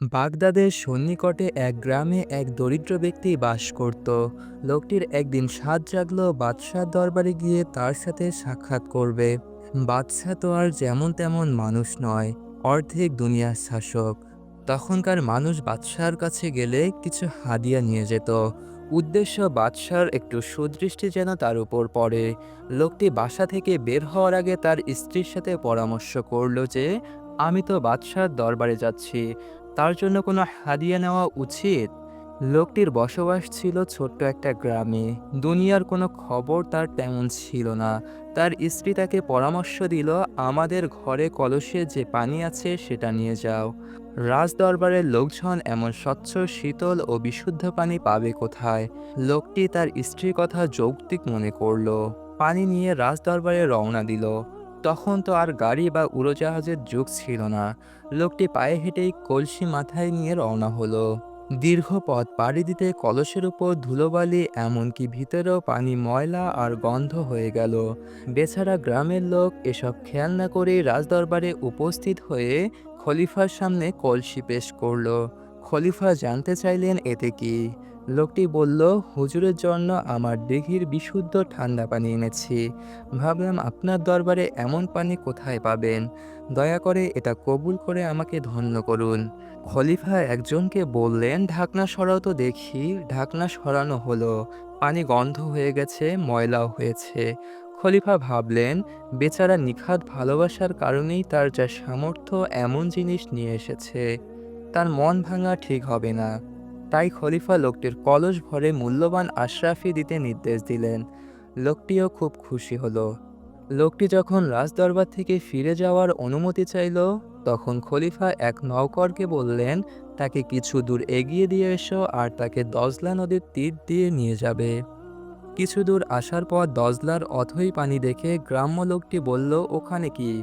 বাগদাদের সন্নিকটে এক গ্রামে এক দরিদ্র ব্যক্তি বাস করত। লোকটির একদিন সাধ জাগলো, বাদশার দরবারে গিয়ে তার সাথে সাক্ষাৎ করবে। বাদশাহ তো আর যেমন তেমন মানুষ নয়, অর্ধেক দুনিয়ার শাসক। তখনকার মানুষ বাদশার কাছে গেলে কিছু হাদিয়া নিয়ে যেত। উদ্দেশ্য বাদশার একটু সুদৃষ্টি যেন তার উপর পড়ে। লোকটি বাসা থেকে বের হওয়ার আগে তার স্ত্রীর সাথে পরামর্শ করল যে, আমি তো বাদশার দরবারে যাচ্ছি। তার জন্য কোনো হাদিয়া নেওয়া উচিত? লোকটির বসবাস ছিল ছোট্ট একটা গ্রামে। দুনিয়ার কোনো খবর তার তেমন ছিল না। তার স্ত্রী তাকে পরামর্শ দিল, আমাদের ঘরে কলসে যে পানি আছে সেটা নিয়ে যাও। রাজদরবারের লোকজন এমন স্বচ্ছ, শীতল ও বিশুদ্ধ পানি পাবে কোথায়? লোকটি তার স্ত্রীর কথা যৌক্তিক মনে করল। পানি নিয়ে রাজদরবারে রওনা দিল। তখন তো আর গাড়ি বা উড়োজাহাজের যুগ ছিল না। লোকটি পায়ে হেঁটেই কলসি মাথায় নিয়ে রওনা হলো। দীর্ঘ পথ পাড়ি দিতে কলসের উপর ধুলোবালি, এমনকি ভিতরেও পানি, ময়লা আর গন্ধ হয়ে গেল। বেচারা গ্রামের লোক এসব খেয়াল না করে রাজদরবারে উপস্থিত হয়ে খলিফার সামনে কলসি পেশ করল। খলিফা জানতে চাইলেন এতে কি। লোকটি বলল, হুজুরের জন্য আমার দিঘির বিশুদ্ধ ঠান্ডা পানি এনেছি। ভাবলাম আপনার দরবারে এমন পানি কোথায় পাবেন? দয়া করে এটা কবুল করে আমাকে ধন্য করুন। খলিফা একজনকে বললেন, ঢাকনা সরাও তো দেখি। ঢাকনা সরানো হলো। পানি গন্ধ হয়ে গেছে, ময়লাও হয়েছে। খলিফা ভাবলেন, বেচারা নিখাত ভালোবাসার কারণেই তার যা সামর্থ্য এমন জিনিস নিয়ে এসেছে। তার মন ভাঙা ঠিক হবে না। তাই খলিফা লোকটির কলস ভরে মূল্যবান আশরাফি দিতে নির্দেশ দিলেন। লোকটিও খুব খুশি হলো। লোকটি যখন রাজদরবার থেকে ফিরে যাওয়ার অনুমতি চাইল, তখন খলিফা এক নৌকরকে বললেন, তাকে কিছু দূর এগিয়ে দিয়ে এসো আর তাকে দজলা নদীর তীর দিয়ে নিয়ে যাবে। কিছু দূর আসার পর দজলার অথই পানি দেখে গ্রাম্য লোকটি বলল, ওখানে কি?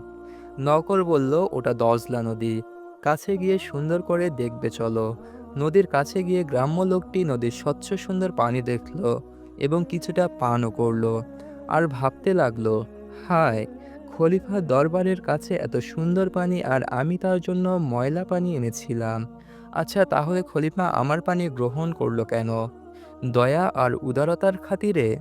নৌকর বলল, ওটা দজলা নদী। কাছে গিয়ে সুন্দর করে দেখবে চলো। নদীর কাছে গিয়ে গ্রাম্য লোকটি নদীর স্বচ্ছ সুন্দর পানি দেখল এবং কিছুটা পানও করল আর ভাবতে লাগল, হায় খলিফা দরবারের কাছে এত সুন্দর পানি আর আমি তার জন্য ময়লা পানি এনেছিলাম। আচ্ছা তাহলে খলিফা আমার পানি গ্রহণ করল কেন? দয়া আর উদারতার খাতিরে?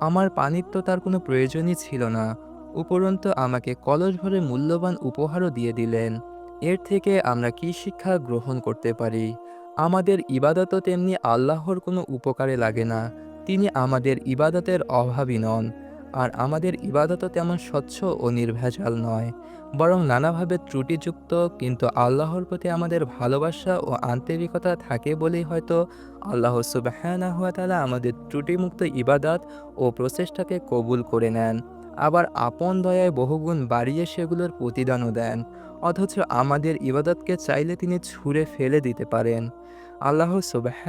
আমার পানির তো তার কোনো প্রয়োজনই ছিল না। উপরন্তু আমাকে কলস ভরে মূল্যবান উপহারও দিয়ে দিলেন। এর থেকে আমরা কি শিক্ষা গ্রহণ করতে পারি? আমাদের ইবাদতও তেমনি আল্লাহর কোনো উপকারে লাগে না। তিনি আমাদের ইবাদতের অভাবী নন, আর আমাদের ইবাদতও তেমন স্বচ্ছ ও নির্ভেজাল নয়। বরং নানাভাবে ত্রুটিযুক্ত, কিন্তু আল্লাহর প্রতি আমাদের ভালোবাসা ও আন্তরিকতা থাকে বলেই হয়তো আল্লাহ তাআলা আমাদের ত্রুটিমুক্ত ইবাদত ও প্রচেষ্টাকে কবুল করে নেন। আবার আপন দয়ায় বহুগুণ বাড়িয়ে সেগুলোর প্রতিদানও দেন। অথচ আমাদের ইবাদতকে চাইলে তিনি ছুঁড়ে ফেলে দিতে পারেন। আল্লাহ সুবাহ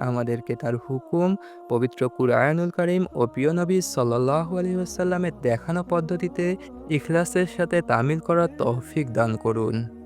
আমাদেরকে তার হুকুম, পবিত্র কুরআনুল করিম ও প্রিয় নবী সাল্লাসাল্লামের দেখানো পদ্ধতিতে ইখলাসের সাথে তামিল করার তৌফিক দান করুন।